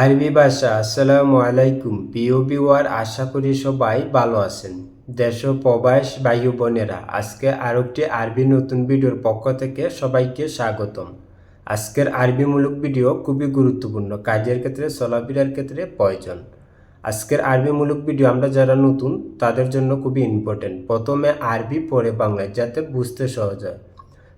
আরবি ভাষা, আসসালামু আলাইকুম। প্রিয় বিওয়ার আশা করি সবাই ভালো আছেন। দেশ প্রবাস বায়ু বোনেরা, আজকে আর একটি আরবি নতুন ভিডিওর পক্ষ থেকে সবাইকে স্বাগতম। আজকের আরবিমূলক ভিডিও খুবই গুরুত্বপূর্ণ, কাজের ক্ষেত্রে, চলাফেরার ক্ষেত্রে প্রয়োজন। আজকের আরবিমূলক ভিডিও আমরা যারা নতুন, তাদের জন্য খুবই ইম্পর্টেন্ট প্রথমে আরবি, পরে বাংলায় যাতে বুঝতে সহজ হয়।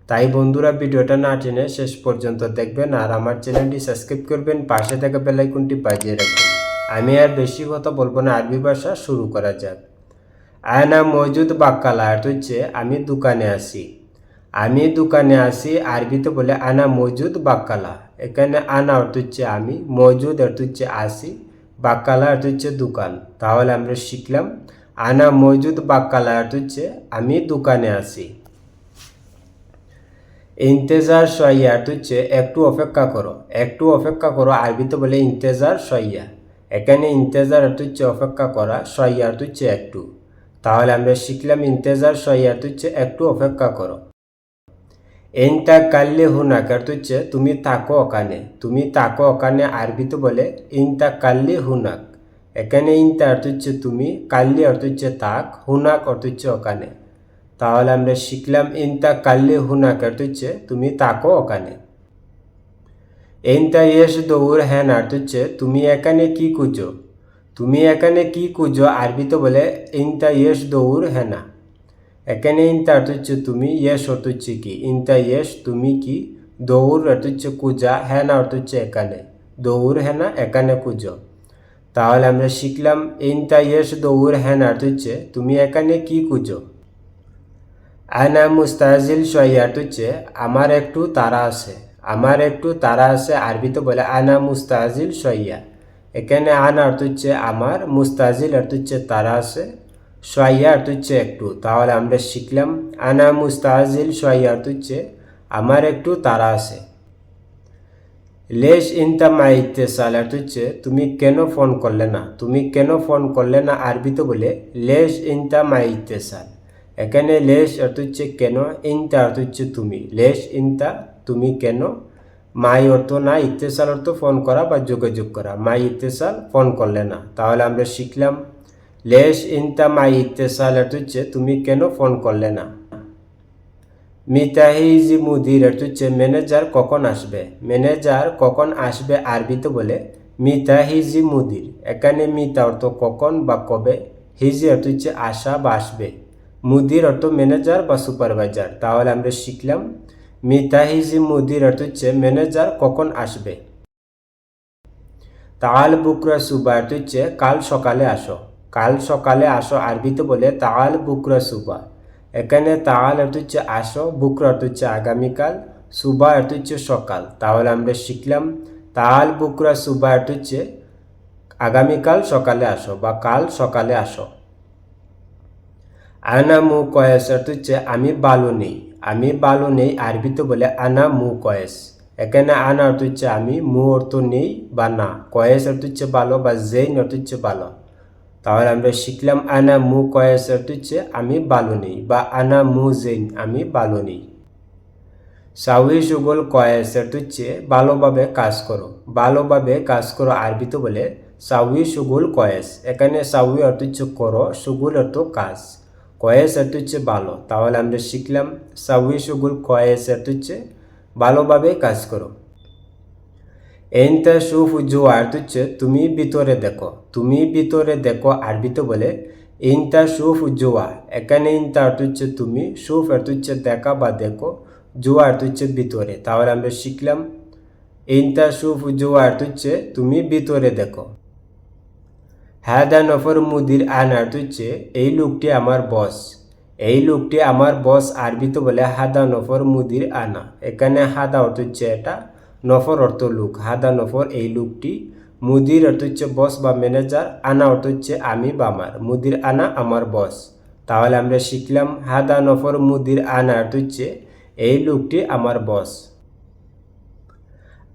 তাই বন্ধুরা ভিডিওটা না টেনে শেষ পর্যন্ত দেখবেন আর আমার চ্যানেলটি সাবস্ক্রাইব করবেন, পাশে থাকা বেলাইকনটি বাজিয়ে রাখবেন। আমি আর বেশি কথা বলব না, আরবি ভাষা শুরু করা যাক। আয়না মজুদ বাক্কালা অর্থ হচ্ছে আমি দোকানে আসি আমি দোকানে আসি আরবিতে বলে আনা মজুদ বাক্কালা। এখানে আনা অর্থ হচ্ছে আমি, মজুদ অর্থ হচ্ছে আসি, বাক্কালা অর্থ হচ্ছে দোকান। তাহলে আমরা শিখলাম আনা মজুদ বাক্কালা অর্থ হচ্ছে আমি দোকানে আসি ইন্তেজার অর্থ হচ্ছে একটু অপেক্ষা করো, একটু অপেক্ষা করো, আরবিতে বলে ইন্তেজার সইয়া। এখানে ইন্তেজার হচ্ছে অপেক্ষা করা অর্থ হচ্ছে একটু। তাহলে আমরা শিখলাম ইন্তেজার অর্থ হচ্ছে একটু অপেক্ষা করো। এনটা কাল্লে হুনাক অর্থ হচ্ছে তুমি থাকো ওখানে, তুমি থাকো ওখানে, আরবিতে বলে ইনটা কাল্লে হুনাক এখানে ইনটা অর্থ হচ্ছে তুমি, কাল্লি অর্থ হচ্ছে তাক হুনাক অর্থ হচ্ছে ওখানে। তাহলে আমরা শিখলাম ইনতা কাল্লে হুনাক অর্থ হচ্ছে তুমি তাকো ওখানে। ইনতা ইয়েস দৌড় হ্যান অর্থ হচ্ছে তুমি এখানে কি কুজো? তুমি এখানে কি খুঁজো আরবিতে বলে ইনতা ইয়েস দৌড় হ্যানা। এখানে ইনতা হচ্ছে তুমি ইয়েস অর্থ হচ্ছে কি? ইনতা ইয়েস তুমি কি? দৌড় অর্থ হচ্ছে কুজা হ্যানা অর্থ হচ্ছে এখানে। দৌড় হ্যানা, এখানে কুজো। তাহলে আমরা শিখলাম ইনতা ইয়েস দৌড় হ্যান অর্থ হচ্ছে তুমি এখানে কি খুঁজো আনা মুস্তাজিল সয়াট হচ্ছে আমার একটু তারা আছে, আমার একটু তারা আছে আরবিতে বলে আনা মুস্তাজিল সইয়া এখানে আনা অর্থ হচ্ছে আমার, মুস্তাজিল অর্থ হচ্ছে তারা আছে সইয়া অর্থ হচ্ছে একটু। তাহলে আমরা শিখলাম আনা মুস্তাজিল সইয়া অর্থ হচ্ছে, আমার একটু তারা আছে। লেশ ইনতা মাইতে সাল অর্থ হচ্ছে, তুমি কেন ফোন করলে না? তুমি কেন ফোন করলে না? আরবিতে বলে, লেশ ইনতা মাইতে সাল। এখানে লেশ অর্থ হচ্ছে কেন, ইনতা অর্থ হচ্ছে তুমি। লেশ, ইনতা, তুমি কেন? মাই অর্থ না, ইত্তেসাল অর্থ ফোন করা বা যোগাযোগ করা। মাই ইত্তেসাল ফোন করলে না। তাহলে আমরা শিখলাম, লেশ, ইনতা, মাই ইত্তেসাল অর্থ হচ্ছে তুমি কেন ফোন করলে না। মিতাহিজি মুদির অর্থ হচ্ছে ম্যানেজার কখন আসবে। ম্যানেজার কখন আসবে আরবিতে বলে মিতাহিজি মুদির। এখানে মিতা অর্থ কখন বা কবে, হিজি অর্থ হচ্ছে আসা বা আসবে। মুদির অর্থ ম্যানেজার বা সুপারভাইজার তাহলে আমরা শিখলাম, মিতাহিজি মুদির অর্থ হচ্ছে ম্যানেজার কখন আসবে। তাল বুকরা সুবা অর্থ হচ্ছে কাল সকালে আসো। কাল সকালে আসো আরবিতে বলে তাল বুকরা সুবা। এখানে তাল অর্থ হচ্ছে আসো, বুকরা অর্থ হচ্ছে আগামীকাল, সুবা অর্থ হচ্ছে সকাল। তাহলে আমরা শিখলাম, তাল বুকরা সুবা অর্থ হচ্ছে আগামীকাল সকালে আসো বা কাল সকালে আসো। আনা মু কয়েস অর্থ হচ্ছে আমি বালু নেই। আমি বালু নেই আরবিতে বলে আনা মু কয়েস। এখানে আনা অর্থ হচ্ছে আমি মু অর্থ নেই বা না। কয়েস অর্থ হচ্ছে ভালো বা জেইন অর্থ হচ্ছে ভালো তাহলে আমরা শিখলাম আনা মু কয়েস অর্থ হচ্ছে আমি ভালো নেই বা আনা মু জেইন, আমি ভালো নেই। সাউই সুগল কয়েস অর্থ হচ্ছে ভালোভাবে কাজ করো। ভালোভাবে কাজ করো আরবিতে বলে সাউই সুগুল কয়েস। এখানে সাউই অর্থ হচ্ছে করো, সুগুল অর্থ কাজ। কয়েস অর্থ হচ্ছে ভালো, তাহলে আমরা শিখলাম সাউই সুগুল কয়েস অর্থ হচ্ছে ভালোভাবে কাজ করো। এনতা সুফ জো অর্থ হচ্ছে তুমি ভিতরে দেখো, তুমি ভিতরে দেখো আরবিতে বলে ইনতা সুফ জোয়া এখানে ইনতা হচ্ছে তুমি, সুফ অর্থ হচ্ছে দেখা বা দেখো অর্থ হচ্ছে ভিতরে, তাহলে আমরা শিখলাম ইনতা সুফ জোয়া অর্থ হচ্ছে তুমি ভিতরে দেখো। হাদা নফর মুদির আন অর্থ হচ্ছে এই লোকটি আমার বস। এই লোকটি আমার বস আরবিতে বলে হাদা নফর মুদির আনা। এখানে হাদা অর্থ হচ্ছে এটা, নফর অর্থ লোক। হাদা নফর এই লোকটি, মুদির অর্থ হচ্ছে বস বা ম্যানেজার, আনা অর্থ হচ্ছে আমি বা আমার। মুদির আনা আমার বস। তাহলে আমরা শিখলাম হাদা নফর মুদির আনা অর্থ হচ্ছে এই লোকটি আমার বস।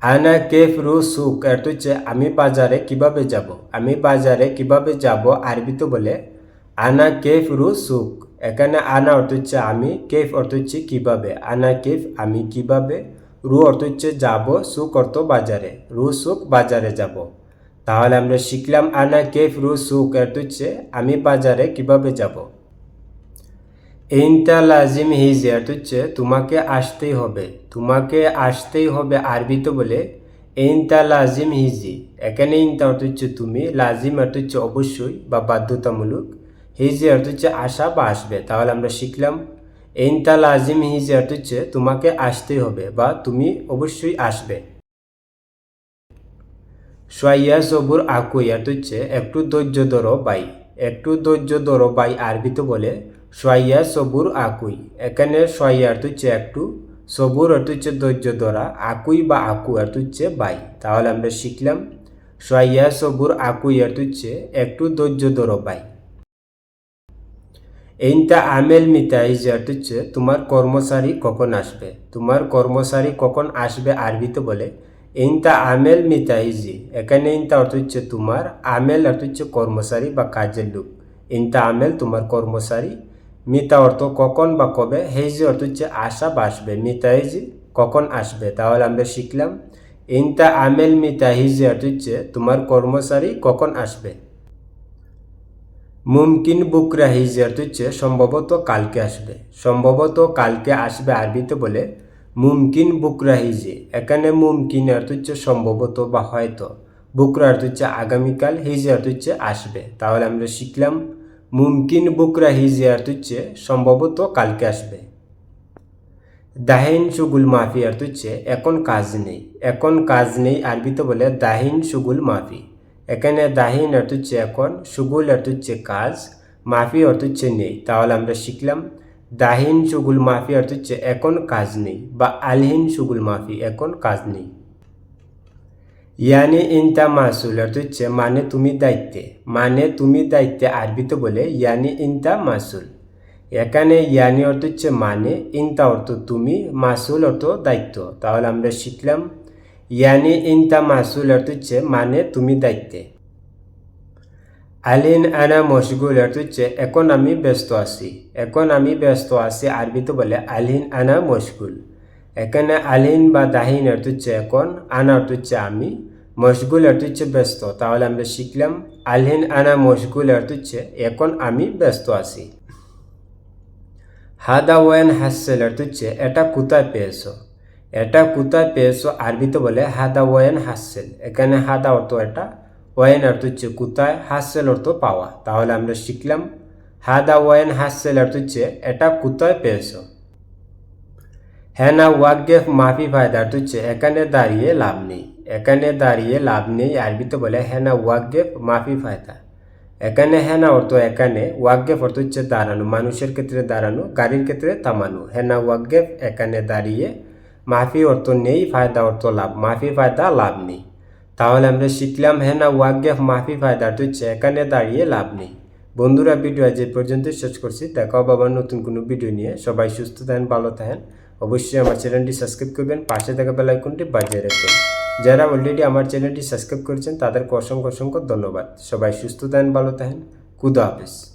আনা কেফ রু সুক অর্থ হচ্ছে আমি বাজারে কীভাবে যাব? আমি বাজারে কীভাবে যাব আরবিতে বলে, আনা কেফ রু সুক এখানে আনা অর্থ হচ্ছে আমি, কেফ অর্থ হচ্ছে কীভাবে? আনা কেফ, আমি কীভাবে? রু অর্থ হচ্ছে যাব সুক অর্থ বাজারে। রু সুক বাজারে যাব। তাহলে আমরা শিখলাম আনা কেফ রু সুক এর হচ্ছে আমি বাজারে কীভাবে যাব? ইনতা লাজিম হিজ এর হচ্ছে তোমাকে আসতেই হবে। তোমাকে আসতেই হবে আরবিতে বলে ইনতা লাজিম হিজি এখানে ইনতা অর্থ হচ্ছে তুমি লাজিম অর্থ হচ্ছে অবশ্যই বা বাধ্যতামূলক হিজি অর্থ হচ্ছে আসা বা আসবে। তাহলে আমরা শিখলাম ইনতা লাজিম হিজি অর্থ হচ্ছে তোমাকে আসতেই হবে বা তুমি অবশ্যই আসবে। সোয়াইয়া সবুর আকুই অর্থ হচ্ছে একটু ধৈর্য ধরো বাই একটু ধৈর্য ধরো বাই আরবিতে বলে সোয়াইয়া সবুর আকুই। এখানে অর্থ হচ্ছে একটু, সবুর অর্থ হচ্ছে ধৈর্য ধরা, আকুই বা আকু অর্থ হচ্ছে বাই। তাহলে আমরা শিখলাম সোয়াইয়া সবুর আকুই অর্থ হচ্ছে একটু ধৈর্য ধরো বাই। এইটা আমেল মিতাই যে অর্থ হচ্ছে তোমার কর্মচারী কখন আসবে? তোমার কর্মচারী কখন আসবে আরবিতে বলে? ইনতা আমেল মিতাইজি এখানে ইনতা অর্থ হচ্ছে তোমার, আমেল অর্থ হচ্ছে কর্মচারী বা কাজের লোক। ইনতা আমেল তোমার কর্মচারী মিতা অর্থ কখন বা কবে? হেজি অর্থ হচ্ছে আসা বা আসবে। মিতাইজি কখন আসবে? তাহলে আমরা শিখলাম। ইনতা আমেল মিতাহিজি অর্থ হচ্ছে তোমার কর্মচারী কখন আসবে? মুমকিন বুকরা হিজি অর্থ হচ্ছে সম্ভবত কালকে আসবে। সম্ভবত কালকে আসবে আরবিতে বলে মুমকিন বুকরা হিজি এখানে মুমকিন অর্থ হচ্ছে সম্ভবত বা হয়তো। বুকরা অর্থ হচ্ছে আগামীকাল হিজি অর্থ হচ্ছে আসবে। তাহলে আমরা শিখলাম মুমকিন বুকরা হিজি অর্থ হচ্ছে, সম্ভবত কালকে আসবে। দাহিন সুগুল মাফি অর্থ হচ্ছে, এখন কাজ নেই। এখন কাজ নেই আরবিতে বলে দাহিন সুগুল মাফি। এখানে দাহিন অর্থ হচ্ছে এখন, সুগুল অর্থ হচ্ছে কাজ, মাফি অর্থ হচ্ছে নেই। তাহলে আমরা শিখলাম, দাহিন সুগুল মাফি অর্থ হচ্ছে এখন কাজ নেই বা আলহিন সুগুল মাফি এখন কাজ নেই। ইয়ানি ইনতা মাসুল অর্থ হচ্ছে মানে তুমি দায়িত্বে মানে তুমি দায়িত্বে আরবিতে বলে ইয়ানি ইনতা মাসুল এখানে ইয়ানি অর্থ হচ্ছে মানে ইনতা অর্থ তুমি মাসুল অর্থ দায়িত্ব তাহলে আমরা শিখলাম ইয়ানি ইনতা মাসুল অর্থ হচ্ছে মানে তুমি দায়িত্বে আলিন আনা মশগুল অর্থ হচ্ছে এখন আমি ব্যস্ত আছি এখন আমি ব্যস্ত আছি আরবিতে বলে আলিন আনা মশগুল এখানে আলিন বা দাহিন অর্থ হচ্ছে এখন আনা অর্থ হচ্ছে আমি মশগুল অর্থ হচ্ছে ব্যস্ত, তাহলে আমরা শিখলাম, আলহিন আনা মশগুল অর্থ হচ্ছে এখন আমি ব্যস্ত আছি। হাদা ওয়ান হাসেল অর্থ হচ্ছে এটা কোথায় পেয়েছ? এটা কোথায় পেয়েছ? আরবিতে বলে হাদা ওয়ান হাসেল। এখানে হাদা অর্থ এটা, ওয়ান অর্থ হচ্ছে কোথায়, হাসেল অর্থ পাওয়া। তাহলে আমরা শিখলাম, হাদা ওয়ান হাসেল অর্থ হচ্ছে এটা কোথায় পেয়েছ? হ্যানা ওয়াকগেফ মাফি ফায়দা অর্থ হচ্ছে এখানে দাঁড়িয়ে লাভ নেই। এখানে দাঁড়িয়ে লাভ নেই আরবিতে বলে হ্যানা ওয়াকগেফ মাফি ফায়দা। এখানে হেনা অর্থ এখানে ওয়াকগেফ অর্থ হচ্ছে দাঁড়ানো, মানুষের ক্ষেত্রে দাঁড়ানো, গাড়ির ক্ষেত্রে থামানো। হেনা ওয়াকগেফ এখানে দাঁড়িয়ে, মাফি অর্থ নেই, ফায়দা অর্থ লাভ, মাফি ফায়দা, লাভ নেই। তাহলে আমরা শিখলাম হেনা ওয়াকগেফ মাফি ফায়দা অর্থ হচ্ছে এখানে দাঁড়িয়ে লাভ নেই। বন্ধুরা, ভিডিও আজ এই পর্যন্ত শেষ করছি। দেখা হবে আবার নতুন কোনো ভিডিও নিয়ে। সবাই সুস্থ থাকেন, ভালো থাকেন। অবশ্যই আমার চ্যানেলটি সাবস্ক্রাইব করবেন, পাশে থাকা বেল আইকনটি বাজিয়ে রাখবেন। যারা অলরেডি আমার চ্যানেলটি সাবস্ক্রাইব করেছেন, তাদেরকে অসংখ্য অসংখ্য ধন্যবাদ। সবাই সুস্থ থাকেন, ভালো থাকেন। কুদা হাফেজ।